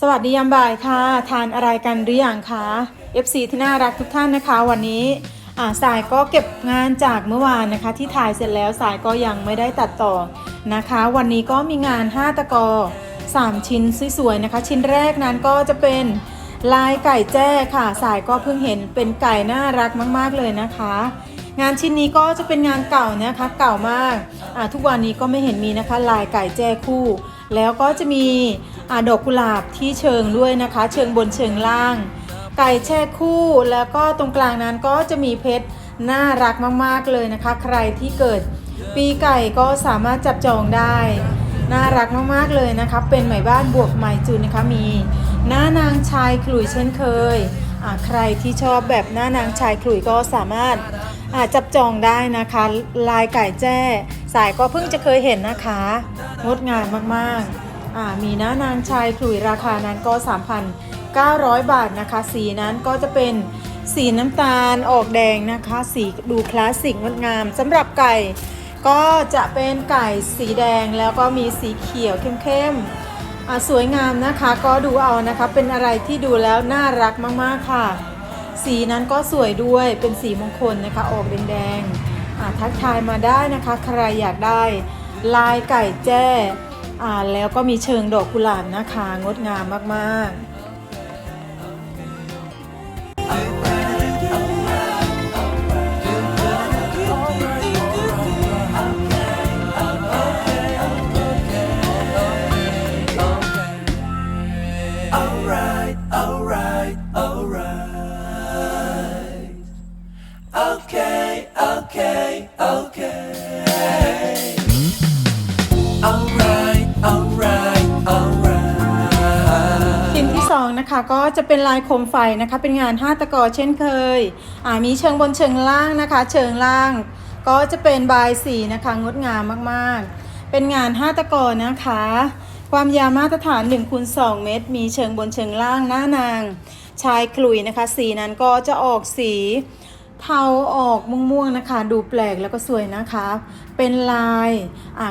สวัสดียามบ่ายค่ะ ทานอะไรกันหรือยังคะ FC ที่น่ารักทุกท่านนะคะ วันนี้อ่าสายก็เก็บงานจากเมื่อวานนะคะ ที่ถ่ายเสร็จแล้วสายก็ยังไม่ได้ตัดต่อนะคะ วันนี้ก็มีงาน 5 ตะกอ 3 ชิ้นสวยๆนะคะ ชิ้นแรกนั้นก็จะเป็นลายไก่แจ้ค่ะ สายก็เพิ่งเห็นเป็นไก่น่ารักมาก ๆเลยนะคะ งานชิ้นนี้ก็จะเป็นงานเก่านะคะเก่ามากทุกวันนี้ก็ไม่เห็นมีนะคะลายไก่แจ้คู่ แล้วก็จะมีอดอกกุหลาบที่เชิงด้วยนะคะ เชิงบนเชิงล่าง ไก่แช่คู่แล้วก็ตรงกลางนั้นก็จะมีเพชรน่ารักมากๆเลยนะคะ ใครที่เกิดปีไก่ก็สามารถจับจองได้ น่ารักมากๆเลยนะคะ เป็นไหมบ้านบวกไหมจูนนะคะมี หน้านางชายขลุ่ยเช่นเคยใครที่ชอบแบบหน้านางชายขลุ่ยก็สามารถ จับจองได้นะคะ ลายไก่แจ้ สายก็เพิ่งจะเคยเห็นนะคะ งดงามมากๆ มีหน้านางชายขลุ่ยราคานั้นก็ 3,900 บาทนะคะ สีนั้นก็จะเป็นสีน้ำตาลออกแดงนะคะ สีดูคลาสสิกงดงามสำหรับไก่ก็จะเป็นไก่สีแดงแล้วก็มีสีเขียวเข้มๆสวยงามนะคะ ก็ดูเอานะคะเป็นอะไรที่ดูแล้วน่ารักมากๆค่ะ สีนั้นก็สวยด้วยเป็นสีมงคลนะคะออกแดงๆอะทักทายมาได้นะคะ ใครอยากได้ลายไก่แจ้อ่าแล้วก็มีเชิงดอกกุหลาบนะคะ งดงามมากๆ ก็จะเป็นลายโคมไฟนะคะ เป็นงาน 5 ตะกอเช่นเคยมีเชิงบนเชิงล่างนะคะ เชิงล่าง ก็จะเป็นบายสีนะคะ งดงามมากๆ เป็นงาน 5 ตะกอนะคะ ความยาวมาตรฐาน1คูณ2เมตร มีเชิงบนเชิงล่างหน้านาง ชายขลุยนะคะ สีนั้นก็จะออกสีเทาออกม่วงๆนะคะ ดูแปลกแล้วก็สวยนะคะ เป็นลาย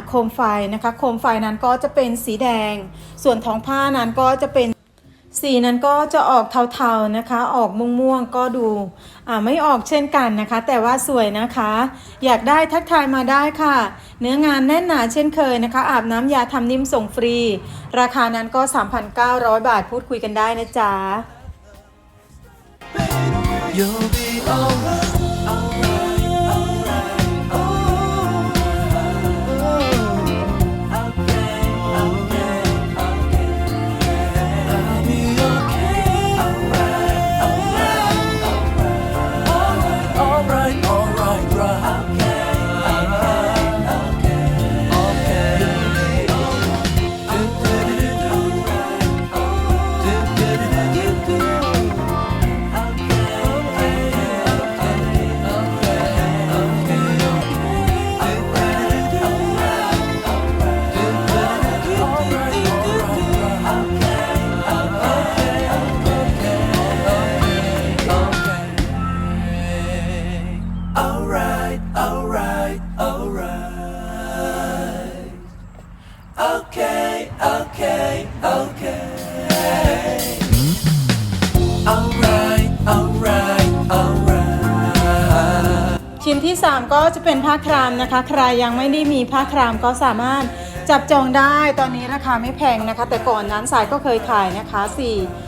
โคมไฟนะคะ โคมไฟนั้นก็จะเป็นสีแดง ส่วนท้องผ้านั้นก็จะเป็น สีนั้นก็จะออกเทาๆนะคะ ออกม่วงๆก็ดูอ่าไม่ออกเช่นกันนะคะ แต่ว่าสวยนะคะ อยากได้ทักทายมาได้ค่ะ เนื้องานแน่นหนาเช่นเคยนะคะ อาบน้ำยาทำนิ่มส่งฟรี ราคานั้นก็ 3,900 บาทพูดคุยกันได้นะจ๊ะ You'll be alright. Alright, Alright, alright, alright. ชิ้นที่ 3 ก็จะเป็นผ้าครามนะคะ ใครยังไม่ได้มีผ้าครามก็สามารถจับจองได้ตอนนี้ราคาไม่แพงนะคะ แต่ก่อนนั้นสายก็เคยขายนะคะ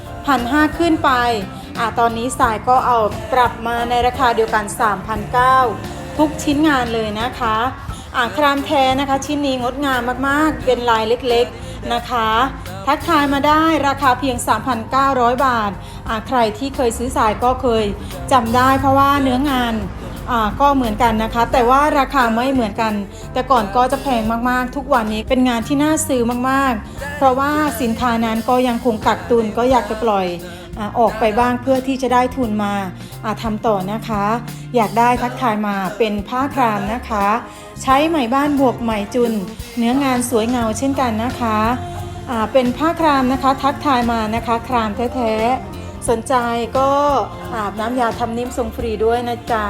4,500 ขึ้นไปอะตอนนี้สายก็เอาปรับมาในราคาเดียวกัน 3,900 ทุกชิ้นงานเลยนะคะอะครามแท้นะคะ ชิ้นนี้งดงามมากๆ เป็นลายเล็กๆนะคะ ทักทายมาได้ราคาเพียง 3,900 บาทอะ ใครที่เคยซื้อสายก็เคยจำได้ เพราะว่าเนื้องานก็เหมือนกันนะคะ แต่ว่าราคาไม่เหมือนกัน แต่ก่อนก็จะแพงมากๆ ทุกวันนี้เป็นงานที่น่าซื้อมากๆ เพราะว่าสินค้านั้นก็ยังคงกักตุนก็อยากจะปล่อยอออกไปบ้างเพื่อที่จะได้ทุนมาอ่าทำต่อนะคะ อยากได้ทักทายมาเป็นผ้าครามนะคะ ใช้ไหมบ้านบวกไหมจุน เนื้องานสวยเงาเช่นกันนะคะเป็นผ้าครามนะคะ ทักทายมานะคะ ครามแท้ๆ สนใจก็อาบน้ำยาทำนิ่มทรงฟรีด้วยนะจ๊ะ